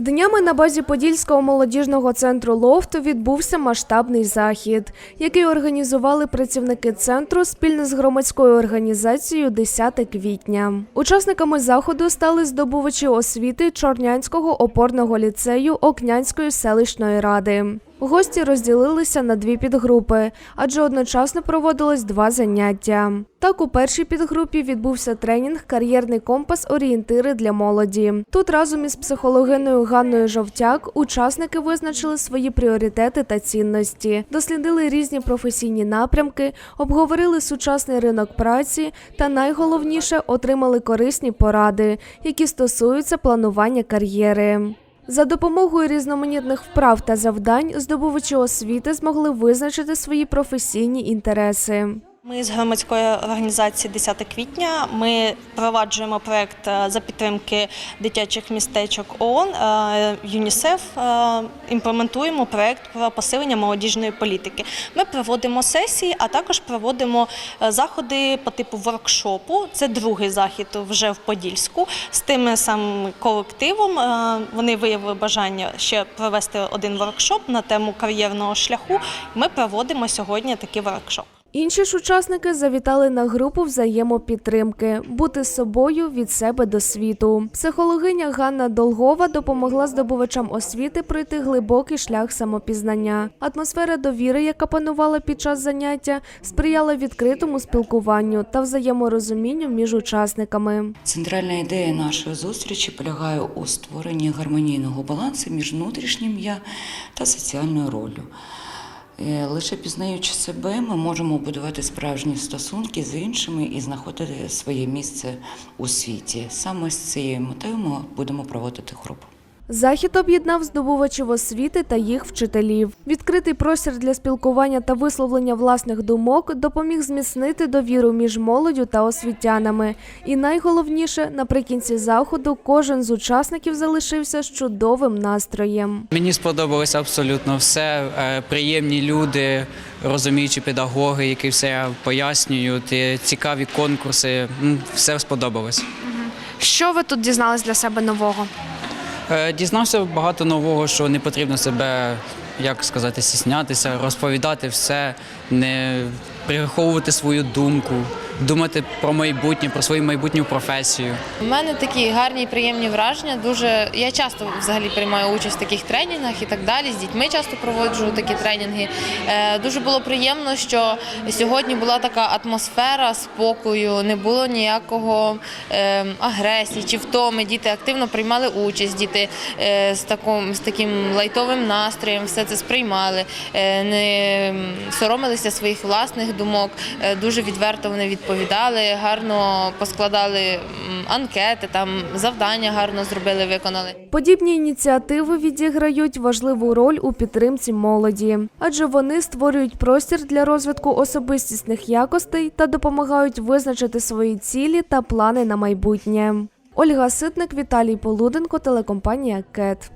Днями на базі Подільського молодіжного центру Лофту відбувся масштабний захід, який організували працівники центру спільно з громадською організацією 10 квітня. Учасниками заходу стали здобувачі освіти Чорнянського опорного ліцею Окнянської селищної ради. Гості розділилися на дві підгрупи, адже одночасно проводилось два заняття. Так, у першій підгрупі відбувся тренінг Кар'єрний компас орієнтири для молоді. Тут разом із психологиною Ганною Жовтяк учасники визначили свої пріоритети та цінності, дослідили різні професійні напрямки, обговорили сучасний ринок праці та найголовніше отримали корисні поради, які стосуються планування кар'єри. За допомогою різноманітних вправ та завдань здобувачі освіти змогли визначити свої професійні інтереси. Ми з громадської організації 10 квітня ми впроваджуємо проект е, за підтримки дитячих містечок ООН е, ЮНІСЕФ. е, Імплементуємо проект про посилення молодіжної політики. Ми проводимо сесії, а також проводимо заходи по типу воркшопу. Це другий захід вже в Подільську з тим самим колективом. Вони виявили бажання ще провести один воркшоп на тему кар'єрного шляху. Ми проводимо сьогодні такий воркшоп. Інші ж учасники завітали на групу взаємопідтримки бути собою від себе до світу. Психологиня Ганна Долгова допомогла здобувачам освіти пройти глибокий шлях самопізнання. Атмосфера довіри, яка панувала під час заняття, сприяла відкритому спілкуванню та взаєморозумінню між учасниками. Центральна ідея нашої зустрічі полягає у створенні гармонійного балансу між внутрішнім я та соціальною роллю. Е, Лише пізнаючи себе, ми можемо будувати справжні стосунки з іншими і знаходити своє місце у світі. Саме з цією метою ми будемо проводити групу. Захід об'єднав здобувачів освіти та їх вчителів. Відкритий простір для спілкування та висловлення власних думок допоміг зміцнити довіру між молоддю та освітянами. І найголовніше, наприкінці заходу кожен з учасників залишився з чудовим настроєм. Мені сподобалося абсолютно все. Е, Приємні люди, розуміючі педагоги, які все пояснюють, цікаві конкурси. Все сподобалось. Що ви тут дізнались для себе нового? Е, Дізнався багато нового, що не потрібно себе, як сказати, стіснятися, розповідати все, не приховувати свою думку, думати про майбутнє, про свою майбутню професію. У мене такі гарні і приємні враження. Дуже я часто взагалі приймаю участь в таких тренінгах і так далі. З дітьми часто проводжу такі тренінги. Е, дуже було приємно, що сьогодні була така атмосфера спокою, не було ніякого е, агресії чи втоми. Діти активно приймали участь. Діти е, з таким з таким лайтовим настроєм все це сприймали, не соромилися своїх власних думок. Дуже відверто вони відповідали, гарно поскладали анкети, там завдання гарно зробили, виконали. Подібні ініціативи відіграють важливу роль у підтримці молоді, адже вони створюють простір для розвитку особистісних якостей та допомагають визначити свої цілі та плани на майбутнє. Ольга Ситник, Віталій Полуденко, телекомпанія КЕТ.